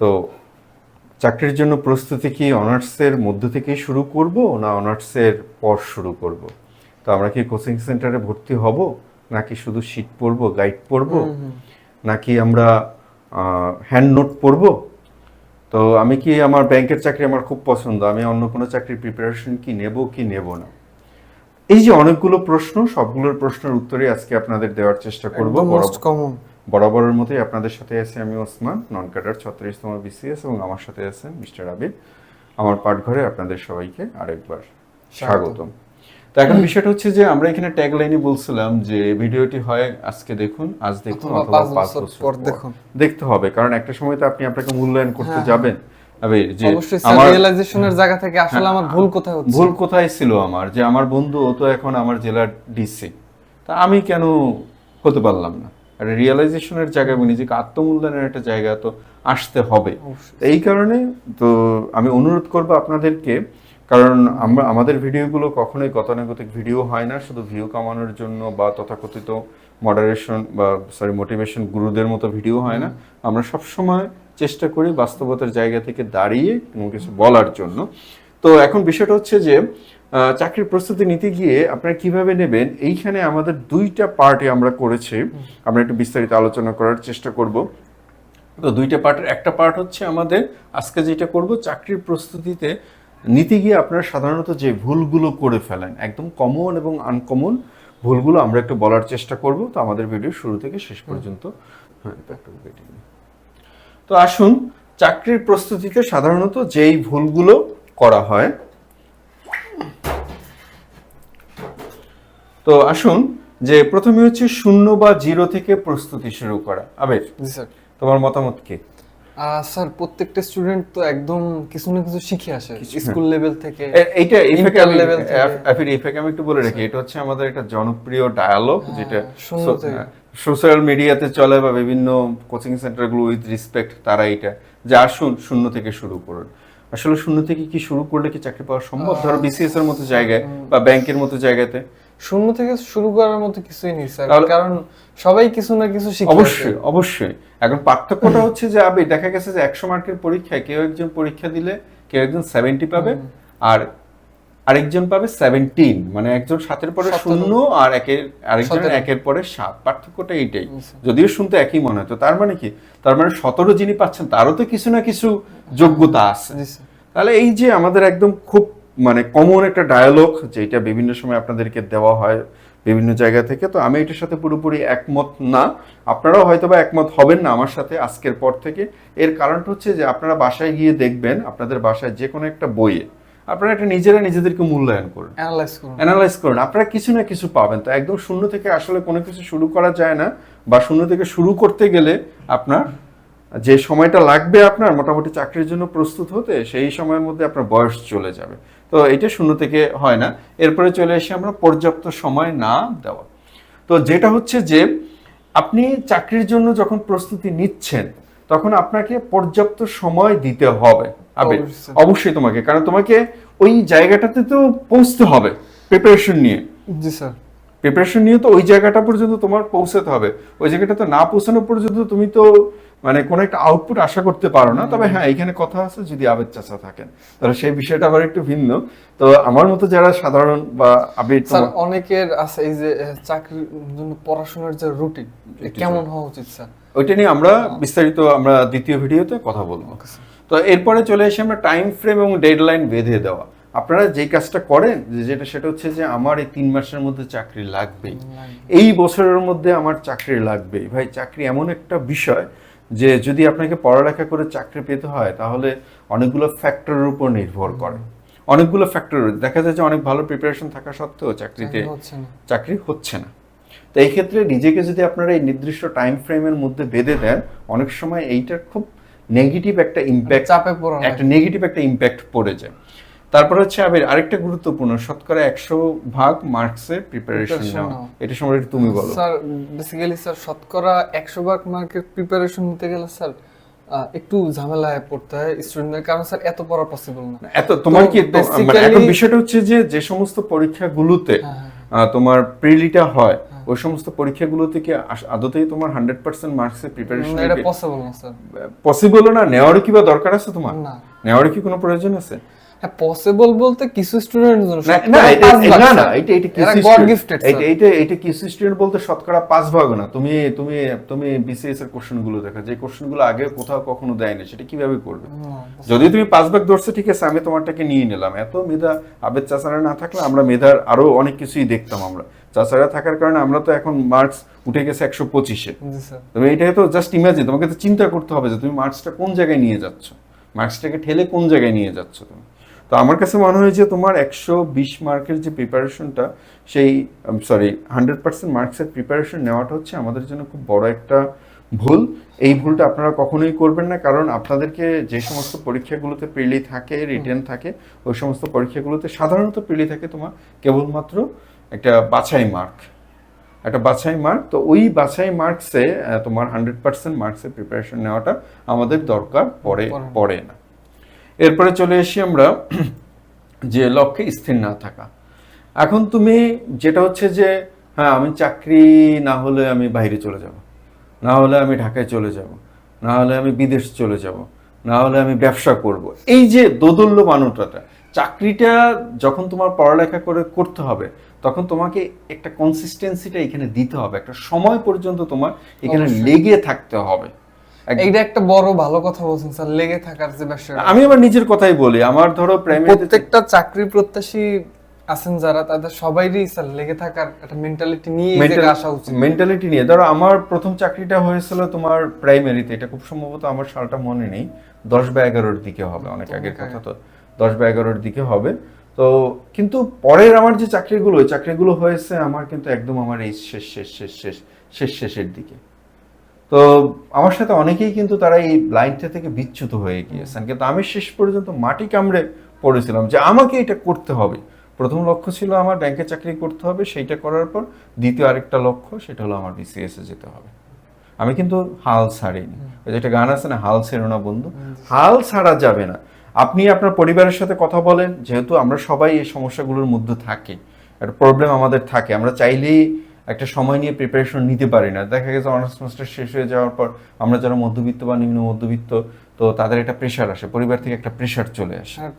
তো চাকরির জন্য প্রস্তুতি কি অনার্সের মধ্য থেকেই শুরু করব না অনার্সের পর শুরু করব? তো আমরা কি কোচিং সেন্টারে ভর্তি হব? নাকি শুধু শিট পড়ব গাইড পড়ব নাকি আমরা হ্যান্ড নোট পড়ব তো আমি কি আমার ব্যাংকের চাকরি আমার খুব পছন্দ আমি অন্য কোনো চাকরির প্রিপারেশন কি নেব কি নেব না? এই যে অনেকগুলো প্রশ্ন সবগুলোর প্রশ্নের উত্তরে আজকে আপনাদের দেওয়ার চেষ্টা করব কমন বরাবরের মতোই আপনাদের সাথে আছি আমি ওসমান নন কাটার ছত্রিশতম বিসিএস এবং আমার সাথে আছেন মিস্টার আবিদ। আমার পাঠঘরে আপনাদের সবাইকে আরেকবার স্বাগতম। তো এখন বিষয়টা হচ্ছে যে আমরা এখানে ট্যাগ লাইনে বলছিলাম যে ভিডিওটি হয় আজকে দেখুন আজ দেখুন অথবা পাঁচ বছর পর দেখুন। দেখতে হবে কারণ একটা সময় তো আপনি আপনাকে মূল্যায়ন করতে হ্যাঁ, যাবেন। যে অবশ্যই আমার রিয়েলাইজেশনের জায়গা থেকে আসলে আমার ভুল কোথায় হচ্ছে? ভুল কোথায় ছিল আমার? যে আমার বন্ধু ও তো এখন আমার জেলার ডিসি তা আমি কেন হতে পারলাম না? একটা রিয়েলাইজেশনের জায়গায় এবং নিজেকে আত্মমূল্যায়নের একটা জায়গা তো আসতে হবে। এই কারণে তো আমি অনুরোধ করব আপনাদেরকে কারণ আমরা আমাদের ভিডিওগুলো কখনোই গতানুগতিক ভিডিও হয় না শুধু ভিউ কামানোর জন্য বা তথাকথিত মডারেশন বা সরি মোটিভেশন গুরুদের মতো ভিডিও হয় না। আমরা সবসময় চেষ্টা করি বাস্তবতার জায়গা থেকে দাঁড়িয়ে কোনো কিছু বলার জন্য। তো এখন বিষয়টা হচ্ছে যে চাকরির প্রস্তুতি নিতে গিয়ে আপনারা কীভাবে নেবেন? এইখানে আমাদের দুইটা পার্টে আমরা করেছি। আমরা একটু বিস্তারিত আলোচনা করার চেষ্টা করব। তো দুইটা পার্টের একটা পার্ট হচ্ছে আমাদের আজকে যেটা করব, চাকরির প্রস্তুতিতে নিতে গিয়ে আপনারা সাধারণত যে ভুলগুলো করে ফেলেন, একদম কমন এবং আনকমন ভুলগুলো আমরা একটু বলার চেষ্টা করব। তো আমাদের ভিডিও শুরু থেকে শেষ পর্যন্ত। হ্যাঁ। তো আসুন, চাকরির প্রস্তুতিতে সাধারণত যেই ভুলগুলো করা হয়। তো আসুন যে প্রথমে হচ্ছে শূন্য বা জিরো থেকে প্রস্তুতি শুরু করা। আবের জি স্যার। তোমার মতামত কি? স্যার প্রত্যেকটা স্টুডেন্ট তো একদম কিছু না কিছু শিখে আসে। স্কুল লেভেল থেকে এইটা এই ফাঁকে আমি আফির এই আমি একটু বলে রাখি এটা হচ্ছে আমাদের একটা জনপ্রিয় ডায়ালগ যেটা সোশ্যাল মিডিয়াতে চলে বা বিভিন্ন কোচিং সেন্টারগুলো উইথ রেসপেক্ট তারা এটা যে আসুন শূন্য থেকে শুরু করুন। আসলে শূন্য থেকে কি শুরু করলে কি চাকরি পাওয়া সম্ভব? ধরো বিসিএস এর মতো জায়গায় বা ব্যাংকের মতো জায়গাতে। শূন্য থেকে শুরু করার মতো কিছুই নেই স্যার কারণ সবাই কিছু না কিছু শিখে অবশ্যই অবশ্যই। এখন পার্থক্যটা হচ্ছে যে আবে দেখা গেছে যে একশো মার্কের পরীক্ষায় কেউ একজন পরীক্ষা দিলে কেউ একজন সেভেন্টি পাবে আর আরেকজন পাবে সেভেন্টিন মানে একজন সাতের পরে শূন্য আর একের আরেকজন। একের পরে সাত। পার্থক্যটা এইটাই। যদিও শুনতে একই মনে হয়। তো তার মানে কি? তার মানে সতেরো যিনি পাচ্ছেন তারও তো কিছু না কিছু যোগ্যতা আছে। তাহলে এই যে আমাদের একদম খুব মানে কমন একটা ডায়ালগ যেটা বিভিন্ন সময় আপনাদেরকে দেওয়া হয় বিভিন্ন জায়গা থেকে তো আমি এটার সাথে পুরোপুরি একমত না। আপনারাও হয়তো বা একমত হবেন না আমার সাথে আজকের পর থেকে। এর কারণটা হচ্ছে যে আপনারা বাসায় গিয়ে দেখবেন আপনাদের বাসায় যে কোনো একটা বইয়ে আপনারা একটা নিজেরা নিজেদেরকে মূল্যায়ন করুন। অ্যানালাইজ করুন। অ্যানালাইজ করুন। আপনারা কিছু না কিছু পাবেন। তো একদম শূন্য থেকে আসলে কোনো কিছু শুরু করা যায় না বা শূন্য থেকে শুরু করতে গেলে আপনার যে সময়টা লাগবে আপনার মোটামুটি চাকরির জন্য প্রস্তুত হতে সেই সময়ের মধ্যে আপনার বয়স চলে যাবে। তো এটা শূন্য থেকে হয় না। এরপরে চলে এসে আমরা পর্যাপ্ত সময় না দেওয়া। তো যেটা হচ্ছে যে আপনি চাকরির জন্য যখন প্রস্তুতি নিচ্ছেন তখন আপনাকে পর্যাপ্ত সময় দিতে হবে। অবশ্যই। তোমাকে কারণ তোমাকে ওই জায়গাটাতে তো পৌঁছতে হবে প্রিপারেশন নিয়ে। জি স্যার। প্রিপারেশন নিয়ে তো ওই জায়গাটা পর্যন্ত তোমার পৌঁছাতে হবে। ওই জায়গাটা তো না পৌঁছানো পর্যন্ত তুমি তো মানে কোনো একটা আউটপুট আশা করতে পারো না। তবে হ্যাঁ এখানে কথা আছে যদি আবেদ চাচা থাকেন। তাহলে সেই বিষয়টা আবার একটু ভিন্ন। তো আমার মতো যারা সাধারণ বা আবেদ স্যার অনেকের আছে এই যে চাকরির জন্য পড়াশোনার যে রুটিন কেমন হওয়া উচিত স্যার? ওইটা নিয়ে আমরা বিস্তারিত আমরা দ্বিতীয় ভিডিওতে কথা বলব। তো এরপরে চলে এসে আমরা টাইম ফ্রেম এবং ডেডলাইন বেঁধে দেওয়া। আপনারা যেই কাজটা করেন যেটা সেটা হচ্ছে যে আমার এই তিন মাসের মধ্যে চাকরি লাগবেই। এই বছরের মধ্যে আমার চাকরি লাগবেই। ভাই চাকরি এমন একটা বিষয় যে যদি আপনাকে পড়ালেখা করে চাকরি পেতে হয় তাহলে অনেকগুলো ফ্যাক্টরের উপর নির্ভর করে। অনেকগুলো ফ্যাক্টর দেখা যায় যে অনেক ভালো প্রিপারেশন থাকা সত্ত্বেও চাকরিতে চাকরি হচ্ছে না। তো এই ক্ষেত্রে নিজেকে যদি আপনারা এই নির্দিষ্ট টাইম ফ্রেমের মধ্যে বেঁধে দেন অনেক সময় এইটার খুব নেগেটিভ একটা ইম্প্যাক্ট চাপে পড়া একটা নেগেটিভ একটা ইম্প্যাক্ট পড়ে যায়। তারপর হচ্ছে আবার আরেকটা গুরুত্বপূর্ণ শতকরা একশো ভাগ মার্কসে প্রিপারেশন নেওয়া। নেওয়া। এটা সম্পর্কে তুমি বলো। স্যার বেসিক্যালি স্যার শতকরা একশো ভাগ মার্কের প্রিপারেশন নিতে গেলে স্যার একটু ঝামেলায় পড়তে হয় স্টুডেন্টদের কারণ স্যার এত পড়া পসিবল না। এত তোমার কি মানে এখন বিষয়টা হচ্ছে যে যে সমস্ত পরীক্ষাগুলোতে হ্যাঁ, আহ, তোমার প্রিলিটা হয় ওই সমস্ত পরীক্ষাগুলো থেকে আদতেই তোমার হান্ড্রেড পার্সেন্ট মার্কসের প্রিপারেশন এটা পসিবল না স্যার পসিবলও না নেওয়ারও কি বা দরকার আছে তোমার? না। নেওয়ার কি কোনো প্রয়োজন আছে? হ্যাঁ পসিবল বলতে কিছু স্টুডেন্টের জন্য না, না না না এটা এটা কিসি গড গিফটেড এটা এটা এটা কিসি স্টুডেন্ট বলতে শতকরা পাঁচ ভাগ না। তুমি তুমি তুমি বিসিএস এর কোশ্চেনগুলো দেখা। যে কোশ্চেনগুলো আগে কোথাও কখনো দেয়নি সেটা কীভাবে করবে? যদি তুমি পাঁচ ভাগ ধরছো ঠিক আছে আমি তোমারটাকে নিয়ে নিলাম। এত মেধা আবেদ চাচারা না থাকলে আমরা মেধার আরও অনেক কিছুই দেখতাম আমরা। চাচারা থাকার কারণে আমরা তো এখন মার্কস উঠে গেছে একশো পঁচিশে। তুমি এটাকে তো জাস্ট ইমাজিন তোমাকে তো চিন্তা করতে হবে যে তুমি মার্কসটা কোন জায়গায় নিয়ে যাচ্ছ? মার্কসটাকে ঠেলে কোন জায়গায় নিয়ে যাচ্ছ তুমি? তো আমার কাছে মনে হয় যে তোমার একশো বিশ মার্কের যে প্রিপারেশনটা সেই সরি হান্ড্রেড পার্সেন্ট মার্কসের প্রিপারেশন নেওয়াটা হচ্ছে আমাদের জন্য খুব বড় একটা ভুল। এই ভুলটা আপনারা কখনোই করবেন না কারণ আপনাদেরকে যে সমস্ত পরীক্ষাগুলোতে প্রিলি থাকে রিটেন থাকে ওই সমস্ত পরীক্ষাগুলোতে সাধারণত প্রিলি থাকে তোমার কেবলমাত্র একটা বাছাই মার্ক। একটা বাছাই মার্ক তো ওই বাছাই মার্কসে তোমার হান্ড্রেড পার্সেন্ট মার্কসের প্রিপারেশন নেওয়াটা আমাদের দরকার পড়ে পড়ে না। এরপরে চলে এসি আমরা যে লক্ষ্যে স্থির না থাকা। এখন তুমি যেটা হচ্ছে যে হ্যাঁ আমি চাকরি না হলে আমি বাইরে চলে যাব না হলে আমি ঢাকায় চলে যাব না হলে আমি বিদেশ চলে যাব না হলে আমি ব্যবসা করব। এই যে দোদল্য মানুষটা চাকরিটা যখন তোমার পড়ালেখা করে করতে হবে তখন তোমাকে একটা কনসিস্টেন্সিটা এখানে দিতে হবে। একটা সময় পর্যন্ত তোমার এখানে লেগে থাকতে হবে। এইটা একটা বড় ভালো কথা বলছেন স্যার লেগে থাকার যে বিষয়টা আমি আমার নিজের কথাই বলি আমার ধরো প্রত্যেকটা চাকরি প্রত্যাশী আছেন যারা তাদের সবাইরই স্যার লেগে থাকার একটা মেন্টালিটি নিয়ে আসা উচিত। মেন্টালিটি নিয়ে। ধরো আমার প্রথম চাকরিটা হয়েছিল তোমার প্রাইমারিতে এটা খুব সম্ভবত আমার সালটা মনে নেই। দশ বা এগারোর দিকে হবে অনেক আগের কথা তো। দশ বা এগারোর দিকে হবে। তো কিন্তু পরের আমার যে চাকরিগুলো ওই চাকরিগুলো হয়েছে আমার কিন্তু একদম আমার এই শেষ শেষ শেষ শেষ শেষ শেষের দিকে। তো আমার সাথে অনেকেই কিন্তু তারা এই লাইনটা থেকে বিচ্যুত হয়ে গিয়েছেন। কিন্তু আমি শেষ পর্যন্ত মাটি কামড়ে পড়েছিলাম যে আমাকে এটা করতে হবে। প্রথম লক্ষ্য ছিল আমার ব্যাংকে চাকরি করতে হবে সেইটা করার পর দ্বিতীয় আরেকটা লক্ষ্য সেটা হলো আমার বিসিএস যেতে হবে। আমি কিন্তু হাল ছাড়িনি। ওই যে একটা গান আছে না হাল ছেড়ো না বন্ধু। হাল ছাড়া যাবে না। আপনি আপনার পরিবারের সাথে কথা বলেন যেহেতু আমরা সবাই এই সমস্যাগুলোর মধ্যে থাকি একটা প্রবলেম আমাদের থাকে আমরা চাইলেই একটা সময় নিয়ে প্রিপারেশন নিতে পারি না। দেখা গেছে অনার্স মাস্টার শেষ হয়ে যাওয়ার পর আমরা যারা মধ্যবিত্ত বা নিম্ন মধ্যবিত্ত তো তাদের একটা প্রেশার আসে পরিবার থেকে একটা প্রেশার চলে আসে। স্যার।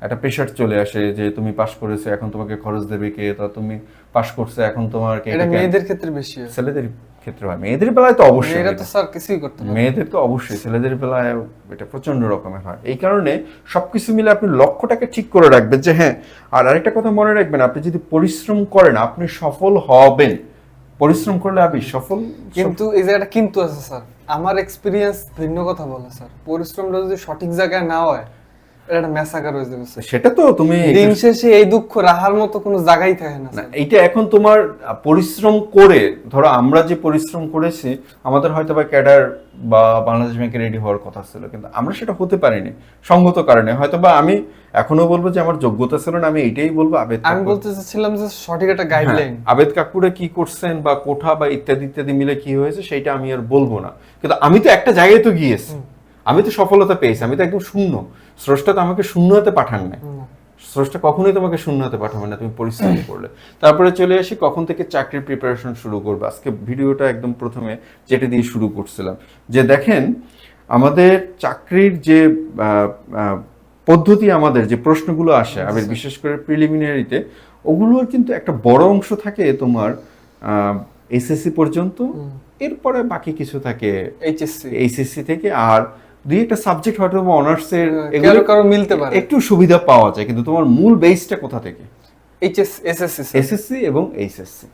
একটা প্রেশার চলে আসে যে তুমি পাস করেছ এখন তোমাকে খরচ দেবে কে তা তুমি পাস করছ এখন তোমার মেয়েদের ক্ষেত্রে বেশি ছেলেদের ক্ষেত্রে হয়। মেয়েদের বেলায় তো অবশ্যই মেয়েরা এটা। তো স্যার কিছুই করতে মেয়েদের তো অবশ্যই ছেলেদের বেলায় এটা প্রচণ্ড রকমের হয়। এই কারণে সবকিছু মিলে আপনি লক্ষ্যটাকে ঠিক করে রাখবেন যে হ্যাঁ আর আরেকটা কথা মনে রাখবেন আপনি যদি পরিশ্রম করেন আপনি সফল হবেন। পরিশ্রম করলে আপনি সফল কিন্তু এই জায়গাটা কিন্তু আছে স্যার। আমার এক্সপিরিয়েন্স ভিন্ন কথা বলে স্যার। পরিশ্রমটা যদি সঠিক জায়গায় না হয় সেটা তো তুমি দিন শেষে এই দুঃখ রাহার মতো কোনো জায়গাই থাকে না এইটা এখন তোমার পরিশ্রম করে ধরো আমরা যে পরিশ্রম করেছি আমাদের হয়তো বা ক্যাডার বা বাংলাদেশ ব্যাংকে রেডি হওয়ার কথা ছিল কিন্তু আমরা সেটা হতে পারিনি সঙ্গত কারণে। হয়তো বা আমি এখনও বলব যে আমার যোগ্যতা ছিল না আমি এটাই বলব আবেদ আমি বলতে চাচ্ছিলাম যে সঠিক একটা গাইডলাইন হ্যাঁ, আবেদ কাকুরে কি করছেন বা কোঠা বা ইত্যাদি ইত্যাদি মিলে কি হয়েছে সেটা আমি আর বলব না। কিন্তু আমি তো একটা জায়গায় তো গিয়েছি। আমি তো সফলতা পেয়েছি আমি তো একদম শূন্য। স্রষ্টা তো আমাকে শূন্য হতে পাঠান নাই। স্রষ্টা কখনোই তোমাকে শূন্য হতে পাঠাবে না তুমি পরিশ্রম করলে। তারপরে চলে আসি কখন থেকে চাকরির প্রিপারেশন শুরু করবে। আজকে ভিডিওটা একদম প্রথমে যেটা দিয়ে শুরু করছিলাম। যে দেখেন আমাদের চাকরির যে পদ্ধতি আমাদের যে প্রশ্নগুলো আসে আমি বিশেষ করে প্রিলিমিনারিতে ওগুলোর কিন্তু একটা বড় অংশ থাকে তোমার এসএসসি পর্যন্ত। এরপরে বাকি কিছু থাকে এইচএসসি এইচএসসি থেকে আর দুই একটা সাবজেক্ট হয়তো অনার্সের কারও কারও মিলতে পারে। একটু সুবিধা পাওয়া যায় কিন্তু তোমার মূল বেসটা কোথা থেকে? এইচএস এসএসসি এসএসসি এবং এইচএসসি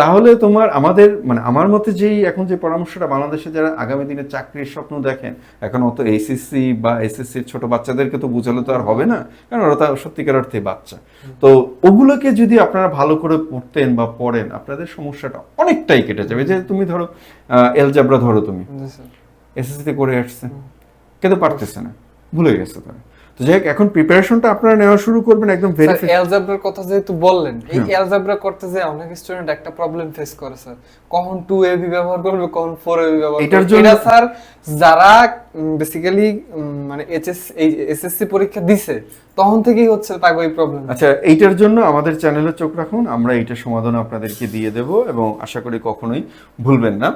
তাহলে তোমার আমাদের মানে আমার মতে যেই এখন যে পরামর্শটা বাংলাদেশে যারা আগামী দিনে চাকরির স্বপ্ন দেখেন এখন অত এইচএসসি বা এসএসসির ছোট বাচ্চাদেরকে তো বুঝালে তো আর হবে না কারণ ওরা তো সত্যিকার অর্থে বাচ্চা। তো ওগুলোকে যদি আপনারা ভালো করে পড়তেন বা পড়েন আপনাদের সমস্যাটা অনেকটাই কেটে যাবে। যে তুমি ধরো এলজাবরা ধরো তুমি। এসএসসিতে করে আসছে। কিন্তু পারতেছে না। ভুলে গেছে তারা। তো যাই এখন প্রিপারেশনটা আপনারা নেওয়া শুরু করবেন একদম ভেরি অ্যালজাবরার কথা যেহেতু বললেন এই অ্যালজাবরা করতে যে অনেক স্টুডেন্ট একটা প্রবলেম ফেস করে স্যার কখন টু এবি ব্যবহার করবে কখন ফোর এবি ব্যবহার করবে। এটা স্যার যারা বেসিক্যালি মানে এইচএস এই এসএসসি পরীক্ষা দিছে তখন থেকেই হচ্ছে তাকে ওই প্রবলেম আচ্ছা এইটার জন্য আমাদের চ্যানেলে চোখ রাখুন আমরা এইটার সমাধান আপনাদেরকে দিয়ে দেব এবং আশা করি কখনোই ভুলবেন না।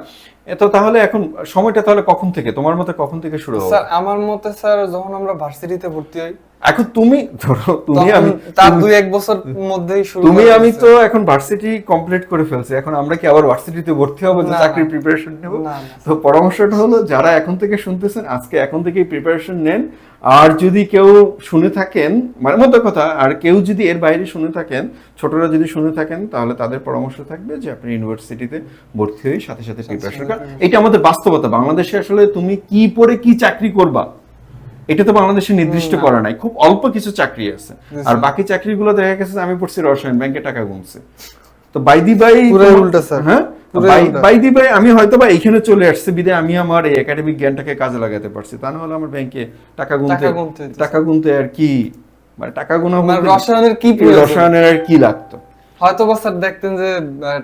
তো তাহলে এখন সময়টা তাহলে কখন থেকে? তোমার মতে কখন থেকে শুরু হবে? স্যার আমার মতে স্যার যখন আমরা ভার্সিটিতে ভর্তি হই এখন তুমি ধরো তুমি আমি তার দুই এক বছর মধ্যেই শুরু তুমি আমি তো এখন ভার্সিটি কমপ্লিট করে ফেলছি। এখন আমরা কি আবার ভার্সিটিতে ভর্তি হব যে চাকরির প্রিপারেশন নেব। তো পরামর্শটা হলো যারা এখন থেকে শুনতেছেন আজকে এখন থেকেই প্রিপারেশন নেন। আর যদি কেউ শুনে থাকেন মানে মতো কথা আর কেউ যদি এর বাইরে শুনে থাকেন ছোটরা যদি শুনে থাকেন তাহলে তাদের পরামর্শ থাকবে যে আপনি ইউনিভার্সিটিতে ভর্তি হয়ে সাথে সাথে প্রিপারেশন এটা আমাদের বাস্তবতা। বাংলাদেশে আসলে তুমি কি পড়ে কি চাকরি করবা? এটা তো বাংলাদেশে নির্দিষ্ট করা নাই। খুব অল্প কিছু চাকরি আছে। আর। বাকি চাকরিগুলো দেখা গেছে আমি পড়ছি রসায়ন ব্যাংকে টাকা গুনছে। তো বাইদি বাই উল্টা, স্যার। হ্যাঁ। বাইদি বাই আমি হয়তো বা এখানে চলে আসছি বিদে আমি আমার এই একাডেমিক জ্ঞানটাকে কাজে লাগাতে পারছি। তা না হলে আমার ব্যাংকে টাকা গুনতে টাকা গুনতে হতো। টাকা গুনতে আর কি? মানে টাকা গুনা মানে রসায়নের কি রসায়নের আর কি লাগতো? হয়তো বা স্যার দেখতেন যে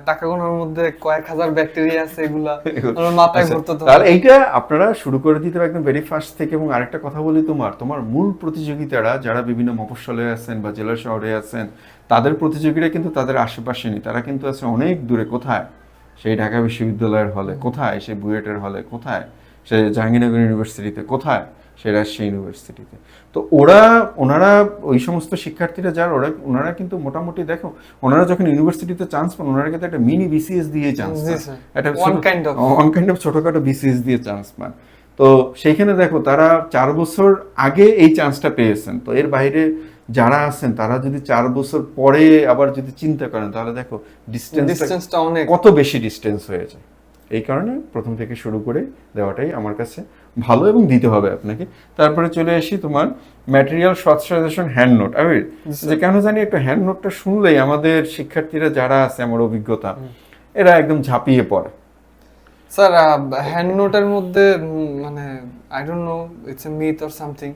টাকা গোনার মধ্যে কয়েক হাজার ব্যাকটেরিয়া আছে এগুলা আমার মাথায় আচ্ছা, ঘুরতো তাহলে এইটা আপনারা শুরু করে দিতে হবে একদম ভেরি ফার্স্ট থেকে এবং আরেকটা কথা বলি তোমার তোমার মূল প্রতিযোগিতারা যারা বিভিন্ন মফস্বলে আছেন বা জেলা শহরে আছেন তাদের প্রতিযোগীরা কিন্তু তাদের আশেপাশে নেই তারা কিন্তু আছে অনেক দূরে। কোথায়? সেই ঢাকা বিশ্ববিদ্যালয়ের হলে কোথায়? সেই বুয়েটের হলে কোথায়? সে জাহাঙ্গীরনগর ইউনিভার্সিটিতে কোথায়? সে রাজশাহী ইউনিভার্সিটিতে তো ওরা ওনারা ওই সমস্ত শিক্ষার্থীরা যারা ওরা ওনারা কিন্তু মোটামুটি দেখো ওনারা যখন ইউনিভার্সিটিতে চান্স পান ওনারা কিন্তু একটা মিনি বিসিএস দিয়ে চান্স পান। একটা. অন কাইন্ড অফ ছোটখাটো বিসিএস দিয়ে চান্স পান। তো সেইখানে দেখো তারা চার বছর আগে এই চান্সটা পেয়েছেন। তো এর বাইরে যারা আছেন তারা যদি চার বছর পরে আবার যদি চিন্তা করেন তাহলে দেখো ডিস্টেন্স ডিস্টেন্সটা অনেক। কত বেশি ডিস্টেন্স হয়ে যায়। এই কারণে প্রথম থেকে শুরু করে দেওয়াটাই আমার কাছে ভালো এবং দিতে হবে আপনাকে। তারপরে চলে আসি তোমার ম্যাটেরিয়াল শর্ট হ্যান্ড নোট আমি যে কেন জানি একটা হ্যান্ড নোটটা শুনলেই আমাদের শিক্ষার্থীরা যারা আছে আমার অভিজ্ঞতা এরা একদম ঝাঁপিয়ে পড়ে। স্যার হ্যান্ড নোটের মধ্যে মানে I don't know it's a myth or something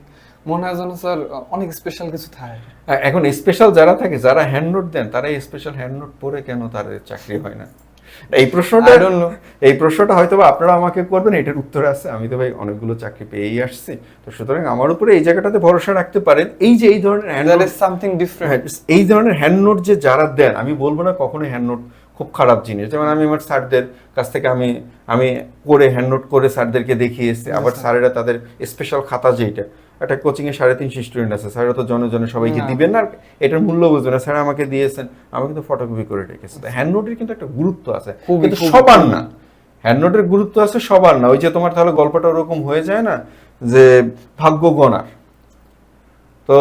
মনে হয় যেন স্যার অনেক স্পেশাল কিছু থাকে। এখন স্পেশাল যারা থাকে যারা হ্যান্ড নোট দেন তারা স্পেশাল হ্যান্ড নোট পড়ে কেন তার চাকরি হয় না? এই প্রশ্নটা এই প্রশ্নটা হয়তো আপনারা আমাকে করবেন এটার উত্তর আছে। আমি তো ভাই অনেকগুলো চাকরি পেয়েই আসছি। তো সুতরাং আমার উপরে এই জায়গাটাতে ভরসা রাখতে পারেন। এই যে এই ধরনের হ্যান্ড সামথিং ডিফারেন্ট এই ধরনের হ্যান্ড নোট যে যারা দেন আমি বলব না কখনোই হ্যান্ড নোট খুব খারাপ জিনিস। যেমন আমি আমার স্যারদের কাছ থেকে আমি আমি করে হ্যান্ড নোট করে স্যারদেরকে দেখিয়ে এসেছি। আবার স্যারেরা তাদের স্পেশাল খাতা যেটা একটা কোচিংয়ে সাড়ে তিনশো স্টুডেন্ট আছে। স্যাররা তো জনে জনে সবাইকে দিবেন না এটার মূল্য বুঝবে না। স্যার আমাকে দিয়েছেন আমি কিন্তু ফটোকপি করে রেখেছি। হ্যান্ড নোটের কিন্তু একটা গুরুত্ব আছে। কিন্তু সবার না। হ্যান্ড নোটের গুরুত্ব আছে সবার না। ওই যে তোমার তাহলে গল্পটা ওরকম হয়ে যায় না যে ভাগ্য গণার। তো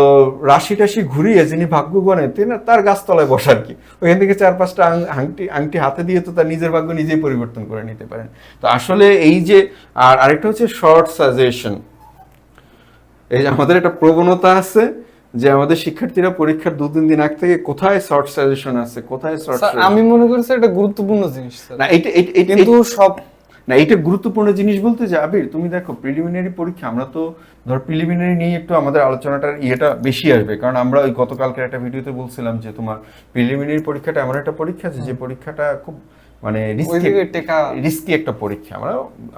রাশি টাশি ঘুরিয়ে যিনি ভাগ্য গণেন তিনি তার গাছতলায় বসার কি? ওইখান থেকে চার পাঁচটা আংটি আংটি হাতে দিয়ে তো তার নিজের ভাগ্য নিজেই পরিবর্তন করে নিতে পারেন। তো আসলে এই যে আর আরেকটা হচ্ছে শর্ট সাজেশন এই যে আমাদের একটা প্রবণতা আছে যে আমাদের শিক্ষার্থীরা পরীক্ষার দু তিন দিন আগ থেকে কোথায় শর্ট সাজেশন আছে কোথায় শর্ট আমি মনে করি এটা গুরুত্বপূর্ণ জিনিস না এইটা- কিন্তু সব না এটা গুরুত্বপূর্ণ জিনিস বলতে যে আবির তুমি দেখো প্রিলিমিনারি পরীক্ষা আমরা তো ধর প্রিলিমিনারি নিয়ে একটু আমাদের আলোচনাটার ইয়েটা বেশি আসবে। কারণ আমরা ওই গতকালকে একটা ভিডিওতে বলছিলাম যে তোমার প্রিলিমিনারি পরীক্ষাটা এমন একটা পরীক্ষা আছে যে পরীক্ষাটা খুব মানে রিস্কি একটা পরীক্ষা। আমরা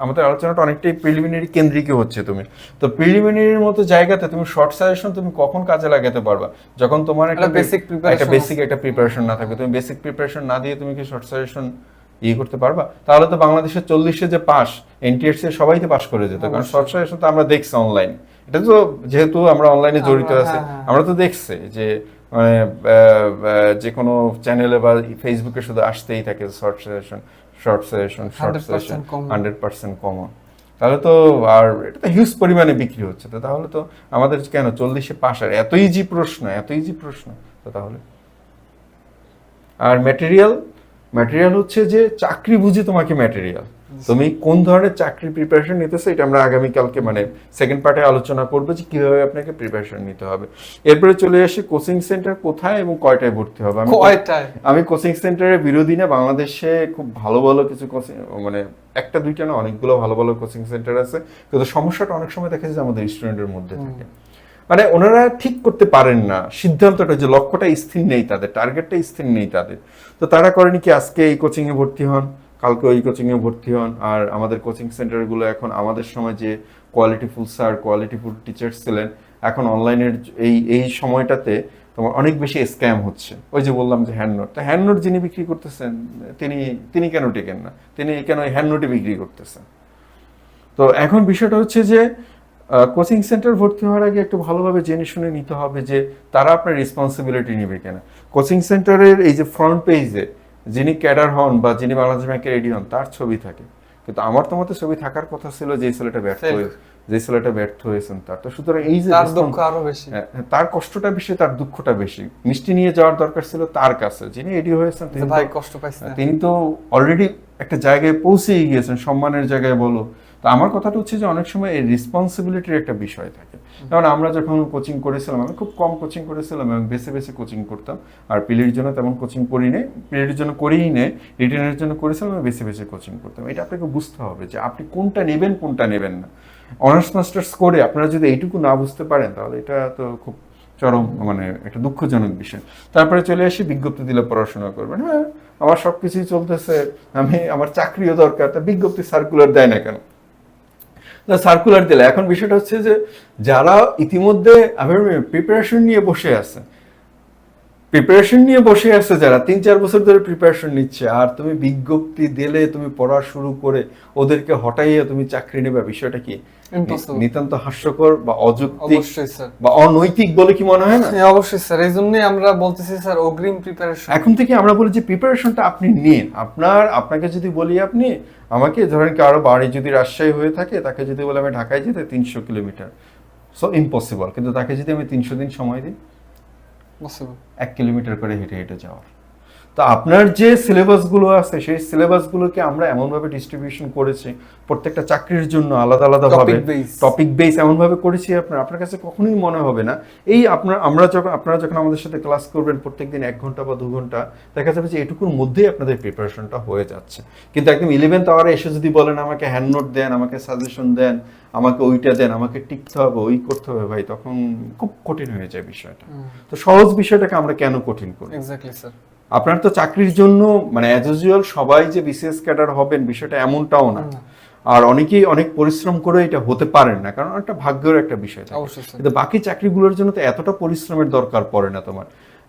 আমাদের আলোচনাটা অনেকটাই প্রিলিমিনারি কেন্দ্রিক হচ্ছে তুমি। তো প্রিলিমিনারির মতো জায়গাতে তুমি শর্ট সাজেশন তুমি কখন কাজে লাগাতে পারবা? যখন তোমার একটা basic একটা বেসিক একটা প্রিপারেশন না থাকবে তুমি বেসিক প্রিপারেশন না দিয়ে তুমি কি শর্ট সাজেশন ইয়ে করতে পারবা? তাহলে তো বাংলাদেশের চল্লিশে যে পাস এনটিএসসি সবাই তো পাস করে যেত কারণ শর্ট সাজেশন তো আমরা দেখছি অনলাইন এটা তো যেহেতু আমরা অনলাইনে জড়িত আছি হ্যাঁ, হ্যাঁ। আমরা তো দেখছি যে মানে যে কোনো চ্যানেলে বা ফেসবুকে শুধু আসতেই থাকে short suggestion short suggestion short 100% suggestion hundred percent common তাহলে তো আর এটা তো হিউজ পরিমাণে বিক্রি হচ্ছে। তো তাহলে তো আমাদের কেন চল্লিশে পাস আর এত ইজি প্রশ্ন এত ইজি প্রশ্ন। তো তাহলে আর ম্যাটেরিয়াল ম্যাটেরিয়াল হচ্ছে যে চাকরি বুঝে তোমাকে ম্যাটেরিয়াল তুমি কোন ধরনের চাকরি প্রিপারেশন নিতেছো এটা আমরা আগামীকালকে মানে সেকেন্ড পার্টে আলোচনা করব যে কীভাবে আপনাকে প্রিপারেশন নিতে হবে। এরপরে চলে আসি কোচিং সেন্টার কোথায় এবং কয়টায় ভর্তি হবে? আমি আমি কোচিং সেন্টারের বিরোধী না বাংলাদেশে খুব ভালো ভালো কিছু কোচিং মানে একটা দুইটা না অনেকগুলো ভালো ভালো কোচিং সেন্টার আছে। কিন্তু সমস্যাটা অনেক সময় দেখা যায় যে আমাদের স্টুডেন্টের মধ্যে থাকে। মানে ওনারা ঠিক করতে পারেন না সিদ্ধান্তটা যে লক্ষ্যটা স্থির নেই তাদের টার্গেটটা স্থির নেই তাদের। তো তারা করেনি কি আজকে এই কোচিং এ ভর্তি হন। কালকে ওই কোচিংয়ে ভর্তি হন। আর আমাদের কোচিং সেন্টারগুলো এখন আমাদের সময় যে কোয়ালিটিফুল স্যার কোয়ালিটিফুল টিচার ছিলেন, এখন অনলাইনের এই এই সময়টাতে তোমার অনেক বেশি স্ক্যাম হচ্ছে। ওই যে বললাম যে হ্যান্ড নোট তা হ্যান্ড নোট যিনি বিক্রি করতেছেন, তিনি তিনি কেন টেকেন না? তিনি কেন হ্যান্ড নোটে বিক্রি করতেছেন? তো এখন বিষয়টা হচ্ছে যে কোচিং সেন্টার ভর্তি হওয়ার আগে একটু ভালোভাবে জেনে শুনে নিতে হবে যে তারা আপনার রেসপন্সিবিলিটি নেবে কিনা। কোচিং সেন্টারের এই যে ফ্রন্ট পেজে যিনি ক্যাডার হন বা যিনি বাংলাদেশ ব্যাংকের এডি হন তার ছবি থাকে। কিন্তু আমার তো মতে ছবি থাকার কথা ছিল যে ছেলেটা ব্যর্থ হয়ে যে ছেলেটা ব্যর্থ হয়েছেন তার তো সুতরাং এই যে তার দুঃখ আরও বেশি। হ্যাঁ, তার কষ্টটা বেশি তার দুঃখটা বেশি। মিষ্টি নিয়ে যাওয়ার দরকার ছিল তার কাছে। যিনি এডি হয়েছেন তিনি ভাই কষ্ট পাইছেন তিনি তো অলরেডি একটা জায়গায় পৌঁছেই গিয়েছেন। সম্মানের জায়গায় বলো। তো আমার কথাটা হচ্ছে যে অনেক সময় এই রেসপন্সিবিলিটির একটা বিষয় থাকে। কারণ আমরা যখন কোচিং করেছিলাম, আমি খুব কম কোচিং করেছিলাম এবং বেছে বেছে কোচিং করতাম। আর পিলির জন্য তেমন কোচিং করি নেই পিলির জন্য করিই নেই রিটেনের জন্য করেছিলাম আমি বেছে বেছে কোচিং করতাম। এটা আপনাকে বুঝতে হবে যে আপনি কোনটা নেবেন কোনটা নেবেন না। অনার্স মাস্টার্স করে আপনারা যদি এইটুকু না বুঝতে পারেন, তাহলে এটা তো খুব চরম মানে একটা দুঃখজনক বিষয়। তারপরে চলে আসি, বিজ্ঞপ্তি দিলে পড়াশোনা করবেন। হ্যাঁ আমার সব কিছুই চলতেছে, আমি, আমার চাকরিও দরকার, তা বিজ্ঞপ্তি সার্কুলার দেয় না কেন? সার্কুলার দিলে এখন বিষয়টা হচ্ছে যে যারা ইতিমধ্যে প্রিপারেশন নিয়ে বসে আছে প্রিপারেশন নিয়ে বসে আছে যারা তিন চার বছর ধরে প্রিপারেশন নিচ্ছে আর তুমি বিজ্ঞপ্তি দিলে তুমি পড়া শুরু করে ওদেরকে হটাইয়া তুমি চাকরি নেবে বিষয়টা কি? নিতান্ত হাস্যকর বা অযৌক্তিক বা অনৈতিক বলে কি মনে হয় না? হ্যাঁ অবশ্যই স্যার। এই জন্যই আমরা বলতেছি স্যার অগ্রিম প্রিপারেশন এখন থেকে আমরা বলি যে প্রিপারেশনটা আপনি নিন। আপনার আপনাকে যদি বলি আপনি আমাকে ধরেন কি আরও বাড়ি যদি রাজশাহী হয়ে থাকে তাকে যদি বলে আমি ঢাকায় যেতে তিনশো কিলোমিটার। সো ইম্পসিবল কিন্তু তাকে যদি আমি তিনশো দিন সময় দিই এক কিলোমিটার করে হেঁটে হেঁটে যাওয়ার। তো আপনার যে সিলেবাসগুলো আছে সেই সিলেবাসগুলোকে আমরা এমনভাবে ডিস্ট্রিবিউশন করেছি প্রত্যেকটা চাকরির জন্য আলাদা আলাদা ভাবে Topic based. টপিক বেস এমনভাবে করেছি আপনার আপনার কাছে কখনোই মনে হবে না। এই আপনার আমরা যখন আপনারা যখন আমাদের সাথে ক্লাস করবেন প্রত্যেকদিন এক ঘণ্টা বা দু ঘণ্টা দেখা যাবে যে এটুকুর মধ্যেই আপনাদের প্রিপারেশনটা হয়ে যাচ্ছে। কিন্তু একদম ইলেভেন্থ আওয়ারে এসে যদি বলেন আমাকে হ্যান্ড নোট দেন আমাকে সাজেশন দেন আমাকে ওইটা দেন আমাকে টিকতে হবে ওই করতে হবে ভাই তখন খুব কঠিন হয়ে যায় বিষয়টা। তো সহজ বিষয়টাকে আমরা কেন কঠিন করি? এক্স্যাক্টলি স্যার আপনার তো চাকরির জন্য মানে অ্যাজ ইউজুয়াল সবাই যে বিসিএস ক্যাডার হবেন বিষয়টা এমনটাও না। আর অনেকেই অনেক পরিশ্রম করে এটা হতে পারেন না কারণ একটা ভাগ্যের একটা বিষয় থাকে। কিন্তু বাকি চাকরিগুলোর জন্য তো এতটা পরিশ্রমের দরকার পড়ে না তোমার।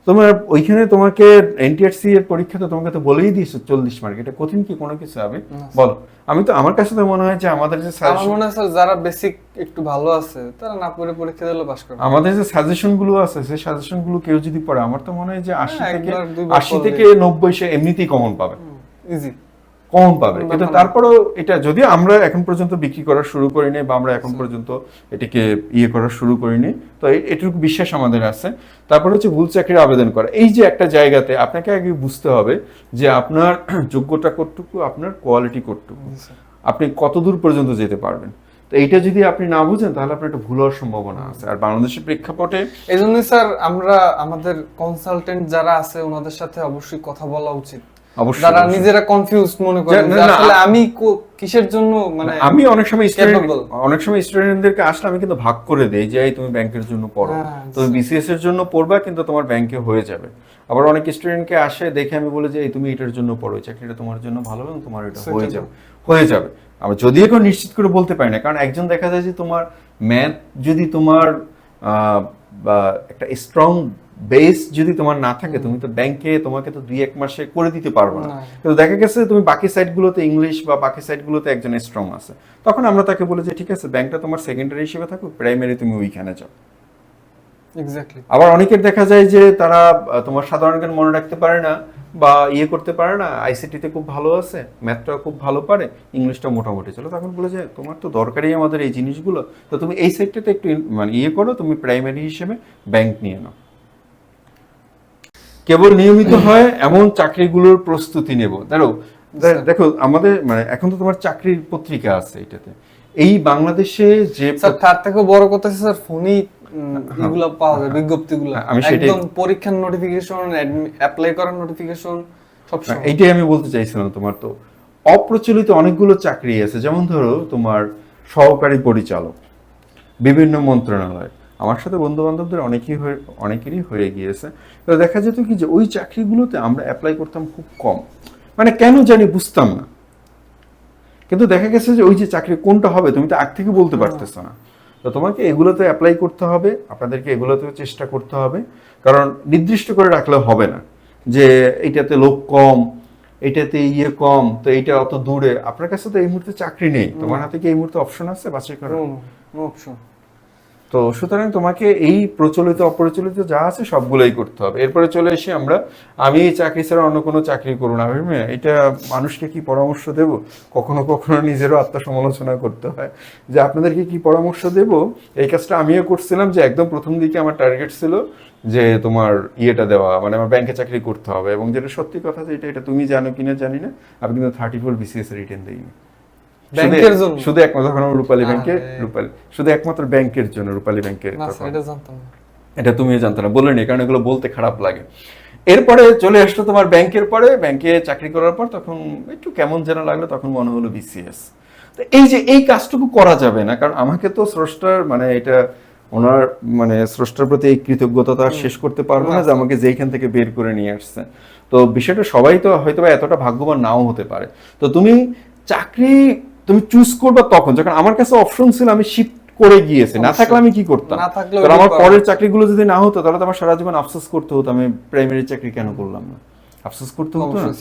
তোমার ওইখানে তোমাকে এনটিআরসি এর পরীক্ষাতে তোমাকে তো বলেই দিয়েছে চল্লিশ মার্ক এটা কঠিন কি কোনো কিছু হবে? বলো। আমি তো আমার কাছে তো মনে হয় যে আমাদের যে আমার মনে হয় যারা বেসিক একটু ভালো আছে তারা না পড়ে পরীক্ষা দিলে পাস করবে। আমাদের যে সাজেশনগুলো আছে সেই সাজেশনগুলো কেউ যদি পড়ে আমার তো মনে হয় যে আশি হ্যাঁ, থেকে আশি থেকে নব্বই সে এমনিতেই কমন পাবে। ইজি কমন পাবে। কিন্তু তারপরেও এটা যদি আমরা এখন পর্যন্ত বিক্রি করা শুরু করিনি বা আমরা এখন পর্যন্ত এটাকে ইয়ে করা শুরু করিনি তো এটুকু বিশ্বাস আমাদের আছে। তারপর হচ্ছে ভুল চাকরির আবেদন করা। এই যে একটা জায়গাতে আপনাকে আগে বুঝতে হবে যে আপনার যোগ্যতা কতটুকু আপনার কোয়ালিটি কতটুকু। আপনি কত দূর পর্যন্ত যেতে পারবেন। তো এইটা যদি আপনি না বুঝেন তাহলে আপনার একটা ভুল হওয়ার সম্ভাবনা আছে। আর বাংলাদেশের প্রেক্ষাপটে এই জন্য স্যার আমরা আমাদের কনসালটেন্ট যারা আছে ওনাদের সাথে অবশ্যই কথা বলা উচিত। যারা। নিজেরা কনফিউজ মনে আসলে আমি কিসের জন্য মানে আমি অনেক সময় স্টুডেন্ট অনেক সময় স্টুডেন্টদেরকে আসলে আমি কিন্তু ভাগ করে দেই যে এই তুমি ব্যাংকের জন্য পড়ো। হ্যাঁ, তুমি বিসিএস এর জন্য পড়বা কিন্তু তোমার ব্যাংকে হয়ে যাবে। আবার অনেক স্টুডেন্টকে আসে দেখে আমি বলে যে এই তুমি এটার জন্য পড়ো এই চাকরিটা তোমার জন্য ভালো এবং তোমার এটা হয়ে যাবে। হয়ে যাবে। আমরা যদিও এখন নিশ্চিত করে বলতে পারি না কারণ একজন দেখা যায় যে তোমার ম্যাথ যদি তোমার বা একটা স্ট্রং বেস যদি তোমার না থাকে তুমি তো ব্যাংকে তোমাকে তো দুই এক মাসে করে দিতে পারবে না। কিন্তু দেখা গেছে তুমি বাকি সাইটগুলোতে ইংলিশ বা বাকি সাইটগুলোতে একজন স্ট্রং আছে। তখন আমরা তাকে বলি যে ঠিক আছে ব্যাংকটা তোমার সেকেন্ডারি হিসেবে থাকুক প্রাইমারি তুমি ওইখানে যাও। আবার অনেকের দেখা যায় যে তারা তোমার সাধারণ জ্ঞান মনে রাখতে পারে না বা ইয়ে করতে পারে না আইসিটিতে খুব ভালো আছে ম্যাথটা খুব ভালো পারে ইংলিশটা মোটামুটি চলো। তখন বলে যে তোমার তো দরকারই আমাদের এই জিনিসগুলো। তো তুমি এই সাইডটাতে একটু মানে ইয়ে করো তুমি প্রাইমারি হিসেবে ব্যাংক নিয়ে নাও। কেবল নিয়মিত হয় এমন চাকরিগুলোর প্রস্তুতি নেব। দেখো দেখো আমাদের মানে এখন তো তোমার চাকরির পত্রিকা আছে এটাতে। এই বাংলাদেশে যে স্যার তার থেকেও বড় কথা স্যার ফোনই এগুলো পাওয়া যায় বিজ্ঞপ্তিগুলো। হ্যাঁ, আমি একদম পরীক্ষার নোটিফিকেশন অ্যাপ্লাই করার নোটিফিকেশন সব এইটাই আমি বলতে চাইছিলাম তোমার তো। অপ্রচলিত অনেকগুলো চাকরি আছে যেমন ধরো তোমার সহকারী পরিচালক বিভিন্ন মন্ত্রণালয়। আমার সাথে বন্ধু বান্ধবদের অনেকেই হয়ে অনেকেরই হয়ে গিয়েছে। তো দেখা যেত কি যে ওই চাকরিগুলোতে আমরা অ্যাপ্লাই করতাম খুব কম। মানে কেন জানি বুঝতাম না। কিন্তু দেখা গেছে যে ওই যে চাকরি কোনটা হবে তুমি তো আগ থেকে বলতে পারতেছো না। তো তোমাকে এগুলোতে অ্যাপ্লাই করতে হবে আপনাদেরকে এগুলোতেও চেষ্টা করতে হবে। কারণ নির্দিষ্ট করে রাখলে হবে না। যে এইটাতে লোক কম এটাতে ইয়ে কম তো এইটা অত দূরে। আপনার কাছে তো এই মুহূর্তে চাকরি নেই। তোমার হাতে কি এই মুহূর্তে অপশন আছে বাছাই করার? নো অপশন তো সুতরাং তোমাকে এই প্রচলিত, অপ্রচলিত যা আছে সবগুলোই করতে হবে। এরপরে চলে এসে আমরা, আমি এই চাকরি ছাড়া অন্য কোনো চাকরি করব না। এটা মানুষকে কি পরামর্শ দেব? কখনো কখনো নিজেরও আত্মসমালোচনা করতে হয়। যে আপনাদেরকে কি পরামর্শ দেব? এই কাজটা আমিও করছিলাম যে একদম প্রথম দিকে আমার টার্গেট ছিল যে তোমার ইয়েটা দেওয়া মানে আমার ব্যাংকে চাকরি করতে হবে। এবং যেটা সত্যি কথা যে এটা এটা তুমি জানো কিনা জানি না। আমি কিন্তু থার্টি ফোর বিসিএস রিটার্ন দিইনি। ব্যাংকের জন্য? শুধু একমাত্র রূপালী ব্যাংকে রূপালী শুধু একমাত্র ব্যাংকের জন্য রূপালী ব্যাংকের এটা তুমিও জানতে না বলে নি কারণ এগুলো বলতে খারাপ লাগে। এরপরে চলে আসলো তোমার ব্যাংকের পরে ব্যাংকে চাকরি করার পর তখন একটু কেমন যেন লাগল তখন মনে হলো বিসিএস তো এই যে এই কাজটুকু করা যাবে না কারণ আমাকে তো স্রষ্টার মানে এটা ওনার মানে স্রষ্টার প্রতি এই কৃতজ্ঞতা শেষ করতে পারব না যে আমাকে যেইখান থেকে বের করে নিয়ে আসছে। তো বিষয়টা সবাই তো হয়তো এতটা ভাগ্যবান নাও হতে পারে। তো তুমি চাকরি তুমি চুজ করবা তখন। যখন আমার কাছে অপশন ছিল আমি শিফট করে গিয়েছি। না থাকলে আমি কি করতাম? না কারণ আমার পরের চাকরিগুলো যদি না হতো তাহলে তো আমার সারা জীবন আফসোস করতে হতো। আমি প্রাইমারি চাকরি কেন করলাম না? আফসোস করতে হতো না?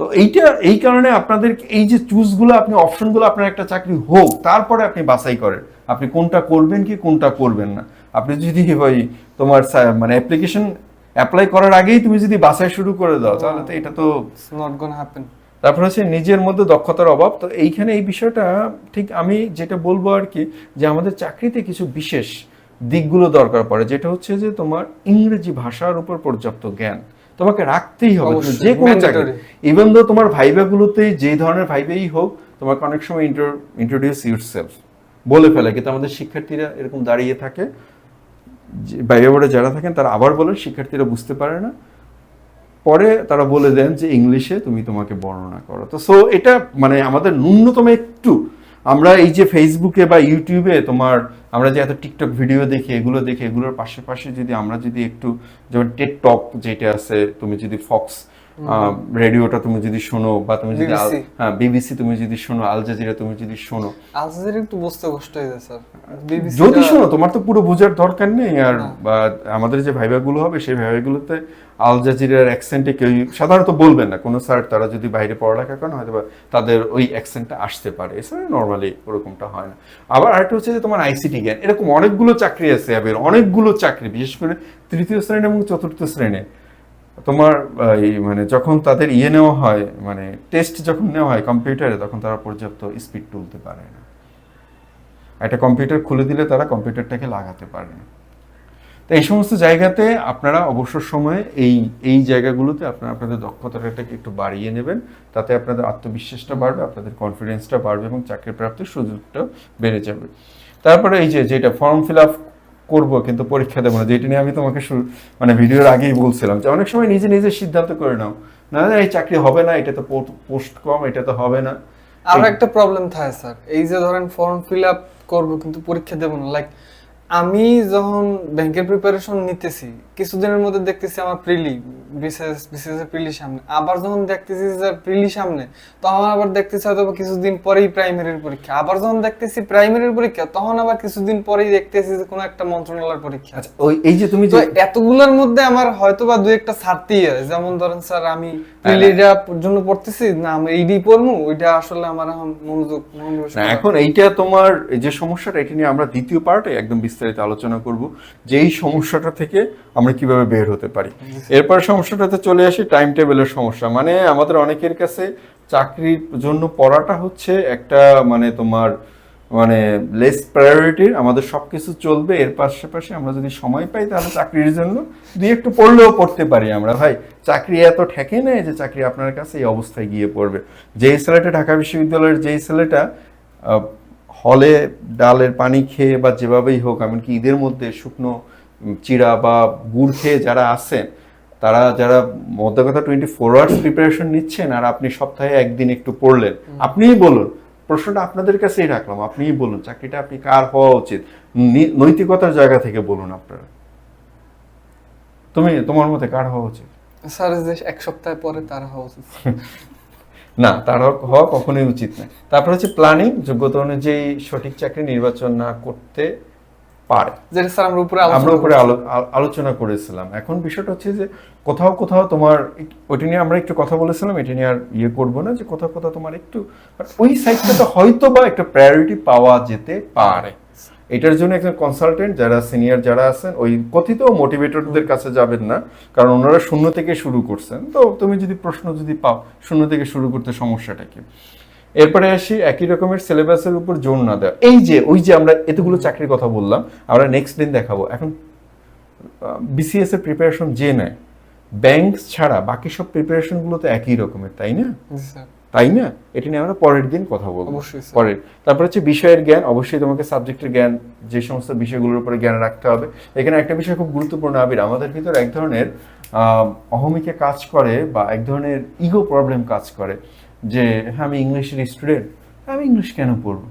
তো এইটা এই কারণে আপনাদের এই যে চুজগুলো আপনি অপশনগুলো আপনার একটা চাকরি হোক তারপরে আপনি বাছাই করেন। আপনি কোনটা করবেন কি কোনটা করবেন না। আপনি যদি ভাই তোমার মানে অ্যাপ্লিকেশন অ্যাপ্লাই করার আগেই তুমি যদি বাছাই শুরু করে দাও তাহলে তো এটা তো নট গোনা হ্যাপেন তারপর হচ্ছে নিজের মধ্যে দক্ষতার অভাব। তো এইখানে এই বিষয়টা ঠিক আমি যেটা বলব আর কি যে আমাদের চাকরিতে কিছু বিশেষ দিকগুলো দরকার পড়ে যেটা হচ্ছে যে তোমার ইংরেজি ভাষার উপর পর্যাপ্ত জ্ঞান। তোমাকে রাখতেই হবে যে কোনো চাকরি ইভেন দো তোমার ভাইবাগুলোতে যে ধরনের ভাইবেই হোক তোমাকে অনেক সময় ইন্ট্রোডিউস ইউর সেলফ বলে ফেলে। কিন্তু আমাদের শিক্ষার্থীরা এরকম দাঁড়িয়ে থাকে যে বাইরে বোর্ডে যারা থাকেন তারা আবার বলেন শিক্ষার্থীরা বুঝতে পারে না। পরে তারা বলে দেন যে ইংলিশে তুমি তোমাকে বর্ণনা করো। তো সো এটা মানে আমাদের ন্যূনতম একটু। আমরা এই যে ফেসবুকে বা ইউটিউবে তোমার, আমরা যে এত টিকটক ভিডিও দেখি, এগুলো দেখি, এগুলোর পাশে পাশে যদি আমরা যদি একটু, যেমন টেট টক যেটা আছে, তুমি যদি ফক্স রেডিওটা তুমি যদি শোনো বা তুমি যদি হ্যাঁ বিবিসি তুমি যদি শোনো আল জাজিরা তুমি যদি শোনো। আলজাজিরা একটু বুঝতে কষ্ট হয়ে যায় স্যার। বিবিসি যদি শোনো তোমার তো পুরো বোঝার দরকার নেই আর আমাদের যে ভাইভাগুলো হবে সেই ভাইভাগুলোতে আল জাজিরার অ্যাকসেন্টে কেউ সাধারণত বলবেন না কোনো স্যার তারা যদি বাইরে পড়ালেখা করেন হয়তো বা তাদের ওই অ্যাকসেন্টটা আসতে পারে। এছাড়া নর্মালি ওরকমটা হয় না। আবার আরেকটা হচ্ছে যে তোমার আইসিটি জ্ঞান। এরকম অনেকগুলো চাকরি আছে অনেকগুলো চাকরি বিশেষ করে তৃতীয় শ্রেণি এবং চতুর্থ শ্রেণি। তোমার এই মানে যখন তাদের ইয়ে নেওয়া হয় মানে টেস্ট যখন নেওয়া হয় কম্পিউটারে তখন তারা পর্যাপ্ত স্পিড তুলতে পারে না। একটা কম্পিউটার খুলে দিলে তারা কম্পিউটারটাকে লাগাতে পারে না। তো এই সমস্ত জায়গাতে আপনারা অবসর সময়ে এই এই জায়গাগুলোতে আপনারা আপনাদের দক্ষতাটাকে একটু বাড়িয়ে নেবেন। তাতে আপনাদের আত্মবিশ্বাসটা বাড়বে, আপনাদের কনফিডেন্সটা বাড়বে এবং চাকরি প্রাপ্তির সুযোগটাও বেড়ে যাবে। তারপরে এই যে, যেটা ফর্ম ফিল আপ করব কিন্তু পরীক্ষা দেবো না। যেটা নিয়ে আমি তোমাকে মানে ভিডিওর আগেই বলছিলাম যে অনেক সময় নিজে নিজে সিদ্ধান্ত করে নাও। না না এই চাকরি হবে না এটা তো পোস্ট কম এটা তো হবে না। আরও একটা প্রবলেম থাকে স্যার এই যে ধরেন ফর্ম ফিল আপ করব কিন্তু পরীক্ষা দেবো না। লাইক আমি যখন ব্যাংকের প্রিপারেশন নিতেছি কিছুদিনের মধ্যে দেখতেছি আমার প্রিলি বিসিএস এর প্রিলি সামনে। আবার যখন দেখতেছি যে প্রিলি সামনে তখন আবার দেখতেছি হয়তো কিছুদিন পরেই প্রাইমারির পরীক্ষা। আবার যখন দেখতেছি প্রাইমারির পরীক্ষা তখন আবার কিছুদিন পরেই দেখতেছি যে কোনো একটা মন্ত্রণালয়ের পরীক্ষা। আচ্ছা ওই এই যে তুমি এতগুলোর মধ্যে আমার হয়তো বা দু একটা ছাড়তেই হয় যেমন ধরেন স্যার আমি প্রিলিটা জন্য পড়তেছি না আমি এইডি পড়ব ওইটা আসলে আমার এখন মনোযোগ এখন এইটা তোমার এই যে সমস্যাটা এটা নিয়ে আমরা দ্বিতীয় পার্টে একদম বিস্তারিত আলোচনা করব যে এই সমস্যাটা থেকে আমরা কীভাবে বের হতে পারি। এরপর সমস্যাটাতে চলে আসি টাইম টেবিলের সমস্যা। মানে আমাদের অনেকের কাছে চাকরির জন্য পড়াটা হচ্ছে একটা মানে তোমার মানে লেস প্রায়োরিটির আমাদের সবকিছু চলবে, এর পাশাপাশি আমরা যদি সময় পাই তাহলে চাকরির জন্য দুই একটু পড়লেও পড়তে পারি আমরা। ভাই, চাকরি এত ঠেকে নেই যে চাকরি আপনার কাছে এই অবস্থায় গিয়ে পড়বে। যেই ছেলেটা ঢাকা বিশ্ববিদ্যালয়ের যেই ছেলেটা হলে ডালের পানি খেয়ে বা যেভাবেই হোক এমনকি ঈদের মধ্যে শুকনো চিড়া বা গুড় খেয়ে যারা আছেন তারা যারা মধ্যে কথা টোয়েন্টি ফোর আওয়ার্স প্রিপারেশন নিচ্ছেন আর আপনি সপ্তাহে একদিন একটু পড়লেন আপনিই বলুন। প্রশ্নটা আপনাদের কাছেই রাখলাম আপনিই বলুন চাকরিটা আপনি কার হওয়া উচিত? নৈতিকতার জায়গা থেকে বলুন আপনারা। তুমি তোমার মতে কার হওয়া উচিত? স্যার এক সপ্তাহ পরে তার হওয়া উচিত। না তার হক- হওয়া কখনোই উচিত না তারপর হচ্ছে প্ল্যানিং যোগ্যতা অনুযায়ী সঠিক চাকরি নির্বাচন না করতে পারে। যেটা স্যার আমরা উপরে আমরা উপরে আলো- আলোচনা করেছিলাম। এখন বিষয়টা হচ্ছে যে কোথাও কোথাও তোমার ওইটা নিয়ে আমরা একটু কথা বলেছিলাম এটা নিয়ে আর ইয়ে করব না যে কোথাও কোথাও তোমার একটু but ওই সাইডটাতে হয়তো বা একটা প্রায়োরিটি পাওয়া যেতে পারে। এটার জন্য একজন কনসালটেন্ট যারা সিনিয়র যারা আছেন, ওই কথিত মোটিভেটরদের কাছে যাবেন না, কারণ ওনারা শূন্য থেকে শুরু করছেন। তো তুমি যদি প্রশ্ন যদি পাও, শূন্য থেকে শুরু করতে সমস্যাটা কি? এরপরে আসি, একই রকমের সিলেবাসের উপর জোর না দেওয়া। এই যে, ওই যে আমরা এতগুলো চাকরির কথা বললাম, আমরা নেক্সট দিন দেখাবো। এখন বিসিএস এর প্রিপারেশন যে নেয় ব্যাংক ছাড়া বাকি সব প্রিপারেশনগুলো তো একই রকমের, তাই না? তাই না? এটা নিয়ে আমরা পরের দিন কথা বলব। অবশ্যই পরের। তারপর হচ্ছে বিষয়ের জ্ঞান। অবশ্যই তোমাকে সাবজেক্টের জ্ঞান যে সমস্ত বিষয়গুলোর উপরে জ্ঞান রাখতে হবে। এখানে একটা বিষয় খুব গুরুত্বপূর্ণ আবির। আমাদের ভিতর এক ধরনের অহমিকে কাজ করে বা এক ধরনের ইগো প্রবলেম কাজ করে। যে হ্যাঁ আমি ইংলিশের স্টুডেন্ট আমি ইংলিশ কেন পড়ব?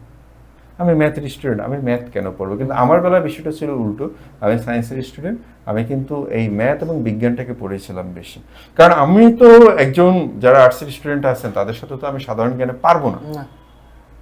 আমি ম্যাথের স্টুডেন্ট আমি ম্যাথ কেন পড়ব? কিন্তু আমার বেলা বিষয়টা ছিল উল্টো। আমি সায়েন্সের স্টুডেন্ট আমি কিন্তু এই ম্যাথ এবং বিজ্ঞানটাকে পড়েছিলাম বেশি। কারণ আমি তো একজন যারা আর্টসের স্টুডেন্ট আছেন তাদের সাথে তো আমি সাধারণ জ্ঞানে পারব না।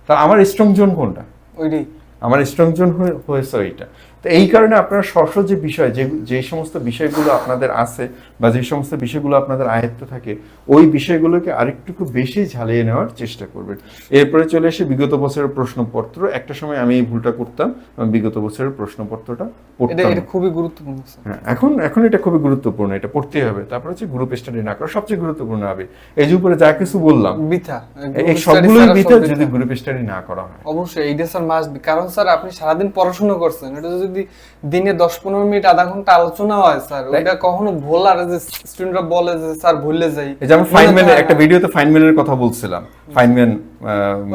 তা আমার স্ট্রং জোন কোনটা? ওইটাই। আমার স্ট্রং জোন হয়েছে এইটা তো এই কারণে আপনার স্বস্ব যে বিষয় যে যে সমস্ত বিষয়গুলো আপনাদের আছে বা যে সমস্ত বিষয়গুলো আপনাদের আয়ত্ত থাকে ওই বিষয়গুলোকে আরেকটুকু বেশি ঝালিয়ে নেওয়ার চেষ্টা করবেন। এরপরে চলে এসে বিগত বছরের প্রশ্নপত্র। একটা সময় আমি এই ভুলটা করতাম বিগত বছরের প্রশ্নপত্রটা এটা পড়তাম। এটা খুবই গুরুত্বপূর্ণ হ্যাঁ এখন এখন এটা খুবই গুরুত্বপূর্ণ এটা পড়তেই হবে। তারপর হচ্ছে গ্রুপ স্টাডি না করা সবচেয়ে গুরুত্বপূর্ণ হবে। এই যে উপরে যা কিছু বললাম বৃথা এই সবগুলোই বৃথা। যদি গ্রুপ স্টাডি না করা হয়। অবশ্যই এইটা স্যার মাস্ট কারণ স্যার আপনি সারাদিন পড়াশোনা করছেন এটা যদি দিনে দশ পনেরো মিনিট আধা ঘণ্টা আলোচনা হয় স্যার ওইটা কখনো ভুল আর যে স্টুডেন্টরা বলে যে স্যার ভুললে যাই। এই যে আমি ফাইনম্যানের একটা। ভিডিওতে ফাইনম্যানের কথা বলছিলাম। ফাইনম্যান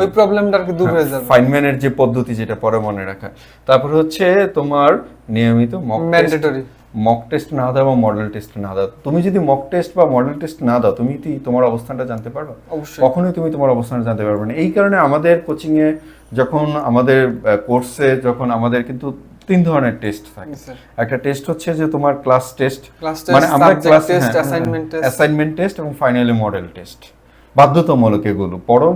ওই প্রবলেমটা আর কি দূর হ্যাঁ, যাবে। ফাইনম্যানের যে পদ্ধতি যেটা পরে মনে রাখা। তারপর হচ্ছে তোমার নিয়মিত মক ম্যান্ডেটরি মক টেস্ট না দাও বা মডেল টেস্ট না দাও তুমি যদি মক টেস্ট বা মডেল টেস্ট না দাও তুমি কি তোমার অবস্থানটা জানতে পারবে? কখনোই তুমি তোমার অবস্থানটা জানতে পারবে না। এই কারণে আমাদের কোচিং এ যখন আমাদের কোর্সে যখন আমাদের কিন্তু তিন ধরনের টেস্ট থাকে। একটা টেস্ট হচ্ছে যে তোমার ক্লাস টেস্ট মানে আমরা class test assignment test assignment test এবং ফাইনালি মডেল টেস্ট বাধ্যতামূলক এগুলো। পড়ো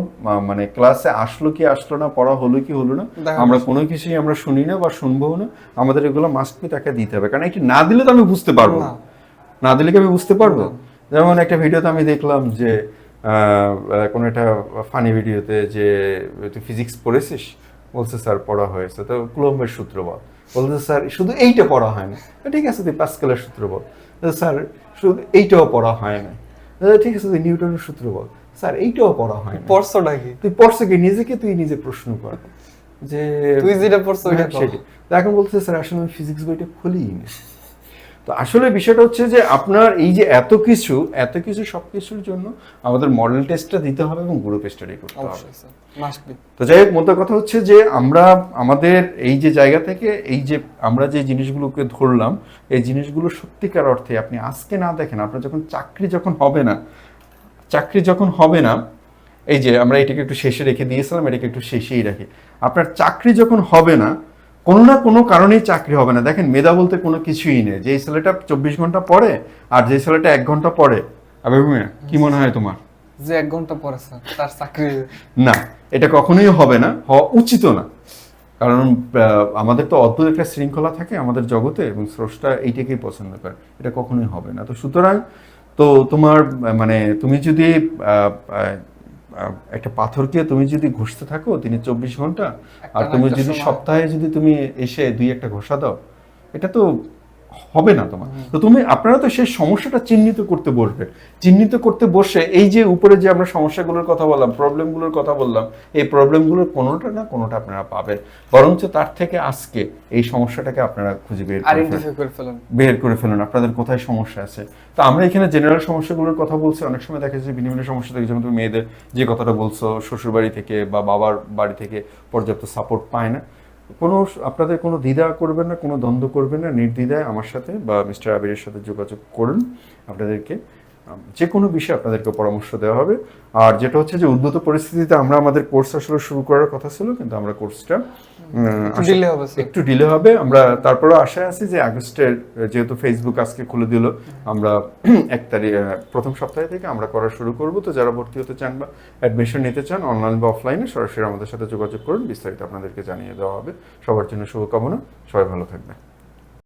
মানে ক্লাসে আসলো কি আসলো না পড়া হলো কি হলো না আমরা কোনো কিছুই আমরা শুনি না বা শুনব না। আমাদের এগুলো মাস্ট বি তাকে দিতে হবে। কারণ এটি না দিলে তো আমি বুঝতে পারব। না। দিলে কি আমি বুঝতে পারব? যেমন একটা ভিডিওতে আমি দেখলাম যে কোনো একটা ফানি ভিডিওতে যে তুই ফিজিক্স পড়েছিস? বলছে স্যার পড়া হয়েছে। তো কুলম্বের সূত্র বল বলছে স্যার শুধু এইটা পড়া হয় না। ঠিক আছে তুই পাস্কেলের সূত্র বল। স্যার শুধু এইটাও পড়া হয় না। ঠিক আছে তুই নিউটনের সূত্র বল। স্যার এইটাও পড়া হয় না। নাকি? কি তুই পড়ছো কি? নিজেকে তুই নিজে প্রশ্ন কর। যে তুই যেটা পড়ছো ওইটা হ্যাঁ, এখন বলতে স্যার আসলে আমি ফিজিক্স বইটা খুলিই না। তো আসলে বিষয়টা হচ্ছে যে আপনার এই যে এত কিছু এত কিছু সব কিছুর জন্য আমাদের মডেল টেস্টটা দিতে হবে এবং গ্রুপ স্টাডি করতে হবে। তো যাই হোক মোদ্দা কথা হচ্ছে যে আমরা আমাদের এই যে জায়গা থেকে এই যে আমরা যে জিনিসগুলোকে ধরলাম এই জিনিসগুলো সত্যিকার অর্থে আপনি আজকে না দেখেন আপনার যখন চাকরি যখন হবে না চাকরি যখন হবে না এই যে আমরা এটাকে একটু শেষে রেখে দিয়েছিলাম এটাকে একটু শেষেই রাখি। আপনার চাকরি যখন হবে না কোনো না কোনো কারণেই চাকরি হবে না। দেখেন মেধা বলতে কোনো কিছুই নেই। যে ছেলেটা চব্বিশ ঘণ্টা পড়ে আর যে ছেলেটা এক ঘণ্টা পড়ে আবে কি মনে হয় তোমার? যে এক ঘণ্টা পরে স্যার তার চাকরি না এটা কখনোই হবে না হওয়া উচিত না। কারণ আমাদের তো অদ্ভুত একটা শৃঙ্খলা থাকে আমাদের জগতে এবং স্রষ্টা এইটাকেই পছন্দ করে। এটা কখনোই হবে না। তো সুতরাং তো তোমার মানে তুমি যদি একটা পাথরকে তুমি যদি ঘষতে থাকো তিনি চব্বিশ ঘণ্টা আর তুমি যদি সপ্তাহে যদি তুমি এসে দুই একটা ঘষা দাও এটা তো হবে না তোমার। তো তুমি আপনারা তো সেই সমস্যাটা চিহ্নিত করতে বসবে। চিহ্নিত করতে বসে এই যে উপরে যে আমরা সমস্যাগুলোর কথা বললাম প্রবলেমগুলোর কথা বললাম এই প্রবলেমগুলোর কোনোটা না কোনোটা আপনারা পাবেন। বরঞ্চ তার থেকে আজকে এই সমস্যাটাকে আপনারা খুঁজে বের করে ফেলুন। বের করে ফেলুন আপনাদের কোথায় সমস্যা আছে। তো আমরা এখানে জেনারেল সমস্যাগুলোর কথা বলছি অনেক সময় দেখা যাচ্ছে ভিন্ন ভিন্ন সমস্যা থেকে যেমন তুমি মেয়েদের যে কথাটা বলছো শ্বশুর বাড়ি থেকে বা বাবার বাড়ি থেকে পর্যাপ্ত সাপোর্ট পায় না। কোনো আপনাদের কোনো দ্বিধা করবেন না, কোনো দ্বন্দ্ব করবেন না, নির্দ্বিধায় আমার সাথে বা মিস্টার আবিরের সাথে যোগাযোগ করুন আপনাদেরকে। যে কোনো বিষয়ে আপনাদেরকে পরামর্শ দেওয়া হবে। আর যেটা হচ্ছে যে উদ্ভূত পরিস্থিতিতে আমরা আমাদের কোর্স আসলে শুরু করার কথা ছিল, কিন্তু আমরা কোর্সটা ডিলে হবে একটু ডিলে হবে। আমরা তারপরে আশায় আছি যে আগস্টের যেহেতু ফেসবুক আজকে খুলে দিল আমরা এক তারিখ প্রথম সপ্তাহে থেকে আমরা করা শুরু করব। তো যারা ভর্তি হতে চান বা অ্যাডমিশন নিতে চান অনলাইন বা অফলাইনে সরাসরি আমাদের সাথে যোগাযোগ করুন। বিস্তারিত আপনাদেরকে জানিয়ে দেওয়া হবে। সবার জন্য শুভকামনা। সবাই ভালো থাকবে